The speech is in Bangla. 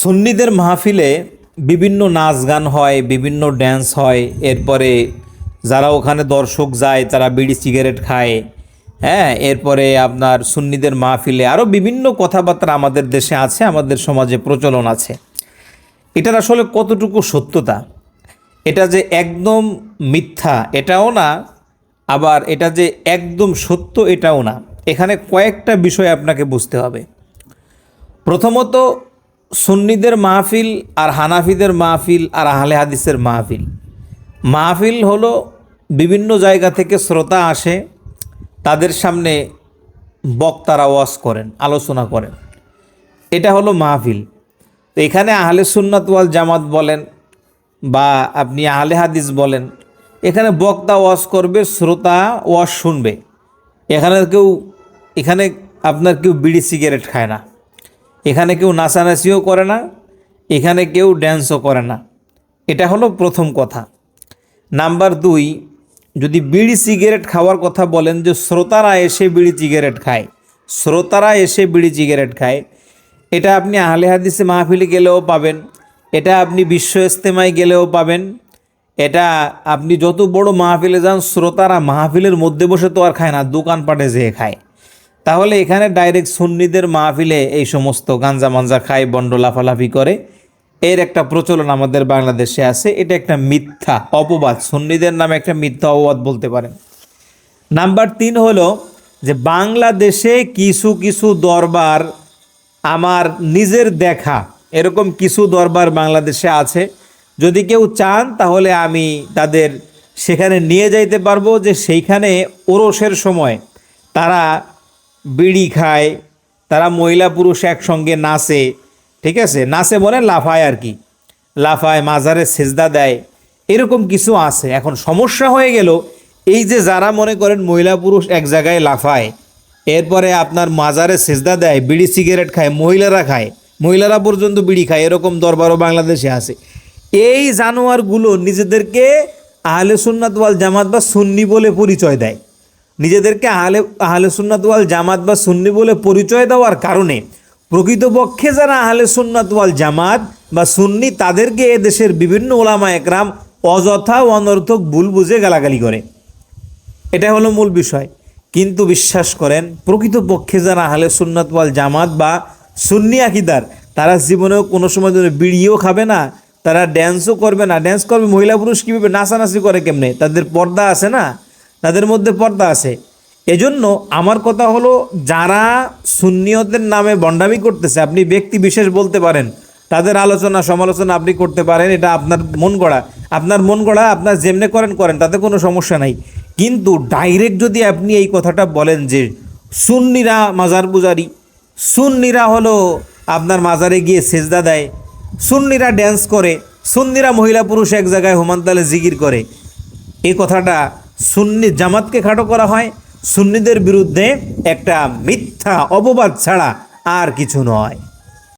সুন্নিদের মাহফিলে বিভিন্ন নাচ গান হয়, বিভিন্ন ড্যান্স হয়। এরপরে যারা ওখানে দর্শক যায়, তারা বিড়ি সিগারেট খায়। হ্যাঁ এরপরে আপনার সুন্নিদের মাহফিলে আরও বিভিন্ন কথাবার্তা আমাদের দেশে আছে, আমাদের সমাজে প্রচলন আছে। এটার আসলে কতটুকু সত্যতা? এটা যে একদম মিথ্যা, এটাও না। আবার এটা যে একদম সত্য, এটাও না। এখানে কয়েকটা বিষয় আপনাকে বুঝতে হবে। প্রথমত সুন্নিদের মাহফিল আর হানাফিদের মাহফিল আর আহলে হাদিসের মাহফিল। মাহফিল হলো বিভিন্ন জায়গা থেকে শ্রোতা আসে, তাদের সামনে বক্তারা ওয়াজ করেন, আলোচনা করেন। এটা হলো মাহফিল। তো এখানে আহলে সুন্নাত ওয়াল জামাত বলেন বা আপনি আহলে হাদিস বলেন, এখানে বক্তা ওয়াজ করবে, শ্রোতা ওয়াজ শুনবে। এখানে কেউ, এখানে আপনার কেউ বিড়ি সিগারেট খায় না। এখানে কেউ নাচানাচিও করে না, এখানে কেউ ড্যান্সও করে না। এটা হলো প্রথম কথা। নাম্বার দুই, যদি বিড়ি সিগারেট খাওয়ার কথা বলেন যে শ্রোতারা এসে বিড়ি সিগারেট খায়, শ্রোতারা এসে বিড়ি সিগারেট খায়, এটা আপনি আহলে হাদিসে মাহফিলে গেলেও পাবেন, এটা আপনি বিশ্ব ইস্তেমায় গেলেও পাবেন, এটা আপনি যত বড় মাহফিলে যান, শ্রোতারা মাহফিলের মধ্যে বসে তো আর খায় না, দোকানপাটে যেয়ে খায়। তাহলে এখানে ডাইরেক্ট সুন্নিদের মাহফিলে এই সমস্ত গাঞ্জা মাঞ্জা খায়, বন্ড লাফালাফি করে। এর একটা প্রচলন আমাদের বাংলাদেশে আছে, এটা একটা মিথ্যা, অপবাদ। সুন্নিদের নামে একটা মিথ্যা অপবাদ বলতে পারেন। নাম্বার তিন হলো যে বাংলাদেশে কিছু কিছু দরবার আমার নিজের দেখা, এরকম কিছু দরবার বাংলাদেশে আছে। যদি কেউ চান, তাহলে আমি তাদের সেখানে নিয়ে যাইতে পারব যে সেইখানে ওরসের সময় তারা বিড়ি খায়, তারা মহিলা পুরুষ একসঙ্গে নাচে, ঠিক আছে? নাচে বলে লাফায় আর কি। লাফায়, মাজারে সেজদা দেয়, এরকম কিছু আছে। এখন সমস্যা হয়ে গেল, এই যে যারা মনে করেন মহিলা পুরুষ এক জায়গায় লাফায়, এরপরে আপনার মাজারে সেজদা দেয়, বিড়ি সিগারেট খায়, মহিলারা খায়, মহিলারা পর্যন্ত বিড়ি খায়, এরকম দরবারও বাংলাদেশে আছে। এই জানোয়ারগুলো নিজেদেরকে আহলে সুন্নাত ওয়াল জামাত বা সুন্নি বলে পরিচয় দেয়। নিজেদেরকে আহলে আহলে সুন্নাত ওয়াল জামাত বা সুন্নি বলে পরিচয় দেওয়ার কারণে প্রকৃতপক্ষে যারা আহলে সুন্নাত ওয়াল জামাত বা সুন্নি, তাদেরকে এ দেশের বিভিন্ন ওলামা একরাম অযথা অনর্থক ভুল বুঝে গালাগালি করে। এটা হলো মূল বিষয়। কিন্তু বিশ্বাস করেন, প্রকৃতপক্ষে যারা আহলে সুন্নাত ওয়াল জামাত বা সুন্নি আকিদার, তারা জীবনেও কোনো সময় ধরে বিড়িও খাবে না, তারা ড্যান্সও করবে না। ড্যান্স করবে, মহিলা পুরুষ কীভাবে নাচানাচি করে কেমনে? তাদের পর্দা আছে না? তাদের মধ্যে পর্দা আছে। এজন্য আমার কথা হলো, যারা সুন্নিয়তের নামে বন্ডামি করতেছে, আপনি ব্যক্তি বিশেষ বলতে পারেন, তাদের আলোচনা, সমালোচনা আপনি করতে পারেন, এটা আপনার মন গড়া। আপনার মন গড়া, আপনার যেমনে করেন করেন, তাতে কোনো সমস্যা নাই। কিন্তু ডাইরেক্ট যদি আপনি এই কথাটা বলেন যে, সুন্নিরা মাজার পূজারি, সুন্নিরা হলো আপনার মাজারে গিয়ে সেজদা দেয়, সুন্নিরা ড্যান্স করে, সুন্নিরা মহিলা পুরুষ এক জায়গায় হোমান্তালে জিগির করে, এই কথাটা সুন্নি জামাতকে খাটো করা হয়। সুন্নিদের বিরুদ্ধে একটা মিথ্যা অপবাদ ছাড়া আর কিছু নয়।